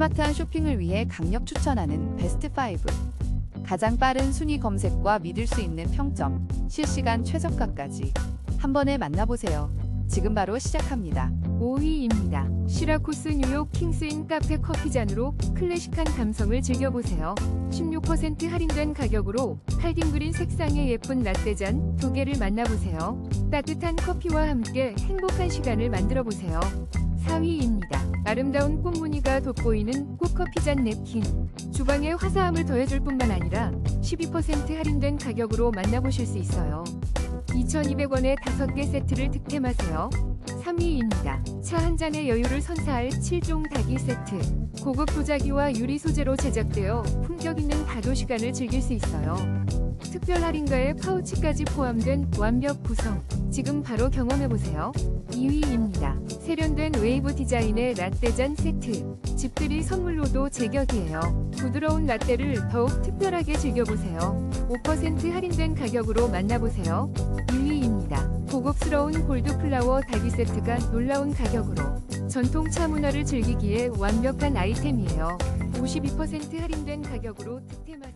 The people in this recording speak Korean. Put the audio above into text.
스마트한 쇼핑을 위해 강력 추천하는 베스트 5. 가장 빠른 순위 검색과 믿을 수 있는 평점, 실시간 최저가까지 한 번에 만나보세요. 지금 바로 시작합니다. 5위입니다. 시라쿠스 뉴욕 킹스인 카페 커피잔으로 클래식한 감성을 즐겨보세요. 16% 할인된 가격으로 칼딘 그린 색상의 예쁜 라떼잔 두 개를 만나보세요. 따뜻한 커피와 함께 행복한 시간을 만들어보세요. 4위입니다. 아름다운 꽃무늬가 돋보이는 꽃커피잔 냅킨. 주방에 화사함을 더해줄 뿐만 아니라 12% 할인된 가격으로 만나보실 수 있어요. 2,200원에 5개 세트를 득템하세요. 3위입니다. 차 한 잔의 여유를 선사할 7종 닭이 세트. 고급 도자기와 유리 소재로 제작되어 품격 있는 다도 시간을 즐길 수 있어요. 특별 할인가에 파우치까지 포함된 완벽 구성. 지금 바로 경험해보세요. 2위입니다. 세련된 웨이브 디자인의 라떼잔 세트. 집들이 선물로도 제격이에요. 부드러운 라떼를 더욱 특별하게 즐겨보세요. 5% 할인된 가격으로 만나보세요. 1위입니다. 고급스러운 골드 플라워 닭이 세트가 놀라운 가격으로 전통 차 문화를 즐기기에 완벽한 아이템이에요. 52% 할인된 가격으로 득템하세요.